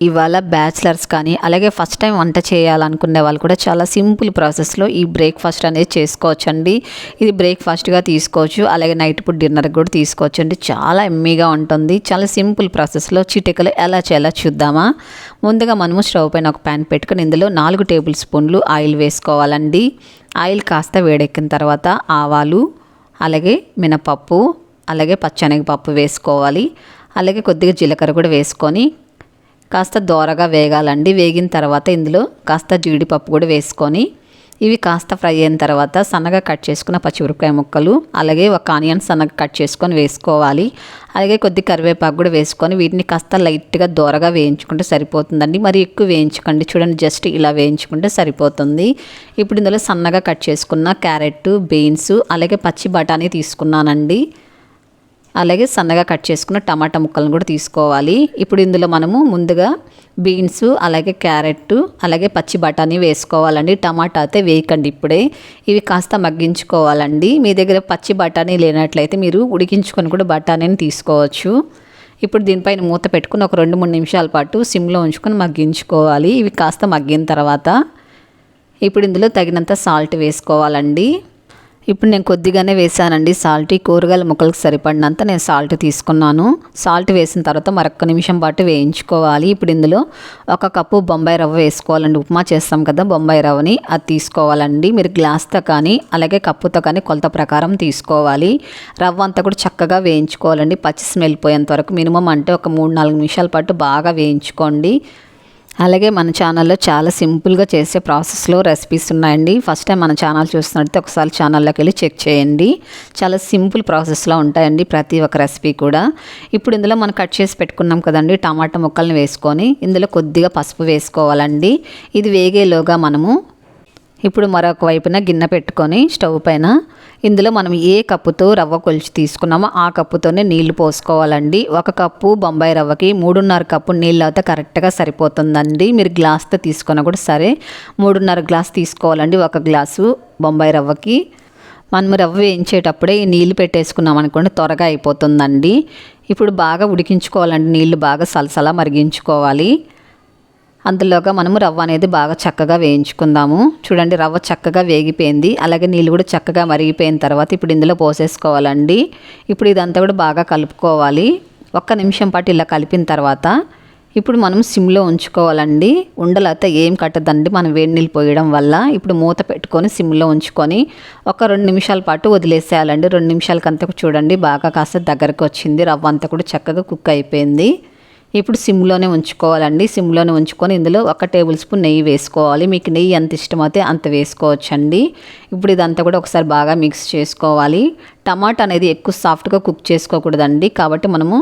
ఇవాళ బ్యాచిలర్స్ కానీ అలాగే ఫస్ట్ టైం వంట చేయాలనుకునే వాళ్ళు కూడా చాలా సింపుల్ ప్రాసెస్లో ఈ బ్రేక్ఫాస్ట్ అనేది చేసుకోవచ్చు అండి ఇది బ్రేక్ఫాస్ట్గా తీసుకోవచ్చు అలాగే నైట్ ఫుడ్ డిన్నర్ కూడా తీసుకోవచ్చు అండి. చాలా ఎమ్మీగా ఉంటుంది. చాలా సింపుల్ ప్రాసెస్లో చిటికలు ఎలా చేయాలో చూద్దామా. ముందుగా మనము స్టవ్ పైన ఒక ప్యాన్ పెట్టుకుని ఇందులో నాలుగు టేబుల్ స్పూన్లు ఆయిల్ వేసుకోవాలండి. ఆయిల్ కాస్త వేడెక్కిన తర్వాత ఆవాలు అలాగే మినపప్పు అలాగే పచ్చనగపప్పు వేసుకోవాలి. అలాగే కొద్దిగా జీలకర్ర కూడా వేసుకొని కాస్త దోరగా వేగాలండి. వేగిన తర్వాత ఇందులో కాస్త జీడిపప్పు కూడా వేసుకొని ఇవి కాస్త ఫ్రై అయిన తర్వాత సన్నగా కట్ చేసుకున్న పచ్చిమిరపకాయ ముక్కలు అలాగే ఒక ఆనియన్ సన్నగా కట్ చేసుకొని వేసుకోవాలి. అలాగే కొద్ది కరివేపాకు కూడా వేసుకొని వీటిని కాస్త లైట్గా దోరగా వేయించుకుంటే సరిపోతుందండి. మరి ఎక్కువ వేయించకండి. చూడండి జస్ట్ ఇలా వేయించుకుంటే సరిపోతుంది. ఇప్పుడు ఇందులో సన్నగా కట్ చేసుకున్న క్యారెట్ బీన్స్ అలాగే పచ్చి బఠానీ తీసుకున్నానండి. అలాగే సన్నగా కట్ చేసుకున్న టమాటా ముక్కలను కూడా తీసుకోవాలి. ఇప్పుడు ఇందులో మనము ముందుగా బీన్స్ అలాగే క్యారెట్ అలాగే పచ్చి బఠానీ వేసుకోవాలండి. టమాటా అయితే వేయకండి ఇప్పుడే. ఇవి కాస్త మగ్గించుకోవాలండి. మీ దగ్గర పచ్చి బఠానీ లేనట్లయితే మీరు ఉడికించుకొని కూడా బఠానీని తీసుకోవచ్చు. ఇప్పుడు దీనిపైన మూత పెట్టుకుని ఒక రెండు మూడు నిమిషాల పాటు సిమ్లో ఉంచుకొని మగ్గించుకోవాలి. ఇవి కాస్త మగ్గిన తర్వాత ఇప్పుడు ఇందులో తగినంత సాల్ట్ వేసుకోవాలండి. ఇప్పుడు నేను కొద్దిగానే వేసానండి. సాల్ట్. ఈ కూరగాయల ముక్కలకు సరిపడినంత నేను సాల్ట్ తీసుకున్నాను. సాల్ట్ వేసిన తర్వాత మరొక నిమిషం పాటు వేయించుకోవాలి. ఇప్పుడు ఇందులో ఒక కప్పు బొంబాయి రవ్వ వేసుకోవాలండి. ఉప్మా చేస్తాం కదా బొంబాయి రవ్వని. అది తీసుకోవాలండి. మీరు గ్లాస్తో కానీ అలాగే కప్పుతో కానీ కొలత ప్రకారం తీసుకోవాలి. రవ్వ అంతా కూడా చక్కగా వేయించుకోవాలండి. పచ్చి స్మెల్ పోయేంత వరకు మినిమం అంటే ఒక మూడు నాలుగు నిమిషాల పాటు బాగా వేయించుకోండి. అలాగే మన ఛానల్లో చాలా సింపుల్గా చేసే ప్రాసెస్లో రెసిపీస్ ఉన్నాయండి. ఫస్ట్ టైం మన ఛానల్ చూస్తున్నట్టు ఒకసారి ఛానల్లోకి వెళ్ళి చెక్ చేయండి. చాలా సింపుల్ ప్రాసెస్లో ఉంటాయండి ప్రతి ఒక్క రెసిపీ కూడా. ఇప్పుడు ఇందులో మనం కట్ చేసి పెట్టుకున్నాం కదండి టమాటా ముక్కల్ని వేసుకొని ఇందులో కొద్దిగా పసుపు వేసుకోవాలండి. ఇది వేగేలోగా మనము ఇప్పుడు మరొక వైపున గిన్నె పెట్టుకొని స్టవ్ పైన ఇందులో మనం ఏ కప్పుతో రవ్వ కొలిచి తీసుకున్నామో ఆ కప్పుతోనే నీళ్ళు పోసుకోవాలండి. ఒక కప్పు బొంబాయి రవ్వకి మూడున్నర కప్పు నీళ్ళు అయితే కరెక్ట్గా సరిపోతుందండి. మీరు గ్లాస్తో తీసుకున్నా కూడా సరే మూడున్నర గ్లాస్ తీసుకోవాలండి ఒక గ్లాసు బొంబాయి రవ్వకి. మనం రవ్వ వేయించేటప్పుడే ఈ నీళ్ళు పెట్టేసుకున్నాం అనుకోండి త్వరగా అయిపోతుందండి. ఇప్పుడు బాగా ఉడికించుకోవాలండి. నీళ్ళు బాగా సలసలా మరిగించుకోవాలి. అందులోగా మనము రవ్వ అనేది బాగా చక్కగా వేయించుకుందాము. చూడండి రవ్వ చక్కగా వేగిపోయింది. అలాగే నీళ్ళు కూడా చక్కగా మరిగిపోయిన తర్వాత ఇప్పుడు ఇందులో పోసేసుకోవాలండి. ఇప్పుడు ఇదంతా కూడా బాగా కలుపుకోవాలి. ఒక్క నిమిషం పాటు ఇలా కలిపిన తర్వాత ఇప్పుడు మనం సిమ్లో ఉంచుకోవాలండి. ఉండలైతే ఏం కట్టదండి మనం వేడి నీళ్ళు పోయడం వల్ల. ఇప్పుడు మూత పెట్టుకొని సిమ్లో ఉంచుకొని ఒక రెండు నిమిషాల పాటు వదిలేసేయాలండి. రెండు నిమిషాలకంతా చూడండి బాగా కాస్త దగ్గరకు వచ్చింది. రవ్వ అంతా కూడా చక్కగా కుక్ అయిపోయింది. ఇప్పుడు సిమ్లోనే ఉంచుకోవాలండి. సిమ్లోనే ఉంచుకొని ఇందులో ఒక టేబుల్ స్పూన్ నెయ్యి వేసుకోవాలి. మీకు నెయ్యి ఎంత ఇష్టమైతే అంత వేసుకోవచ్చండి. ఇప్పుడు ఇదంతా కూడా ఒకసారి బాగా మిక్స్ చేసుకోవాలి. టమాటా అనేది ఎక్కువ సాఫ్ట్గా కుక్ చేసుకోకూడదండి. కాబట్టి మనము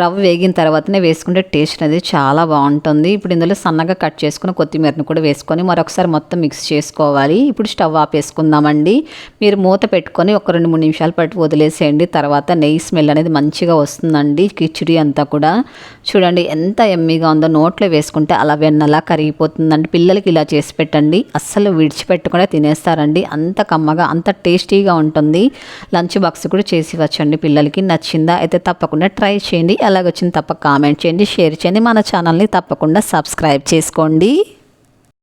రవ్వ వేగిన తర్వాతనే వేసుకుంటే టేస్ట్ అనేది చాలా బాగుంటుంది. ఇప్పుడు ఇందులో సన్నగా కట్ చేసుకుని కొత్తిమీరను కూడా వేసుకొని మరొకసారి మొత్తం మిక్స్ చేసుకోవాలి. ఇప్పుడు స్టవ్ ఆపేసుకుందామండి. మీరు మూత పెట్టుకొని ఒక రెండు మూడు నిమిషాలు పాటు వదిలేసేయండి. తర్వాత నెయ్యి స్మెల్ అనేది మంచిగా వస్తుందండి కిచిడి అంతా కూడా. చూడండి ఎంత ఎమ్మీగా ఉందో. నోట్లో వేసుకుంటే అలా వెన్నలా కరిగిపోతుందండి. పిల్లలకి ఇలా చేసి పెట్టండి. అస్సలు విడిచిపెట్టకుండా తినేస్తారండి. అంత అంత కమ్మగా అంత టేస్టీగా ఉంటుంది. లంచ్ బాక్స్ కూడా చేసి వచ్చండి పిల్లలకి. నచ్చిందా అయితే తప్పకుండా ట్రై చేయండి. ఎలాగొచ్చింది తప్ప కామెంట్ చేయండి షేర్ చేయండి. మన ఛానల్ని తప్పకుండా సబ్స్క్రైబ్ చేసుకోండి.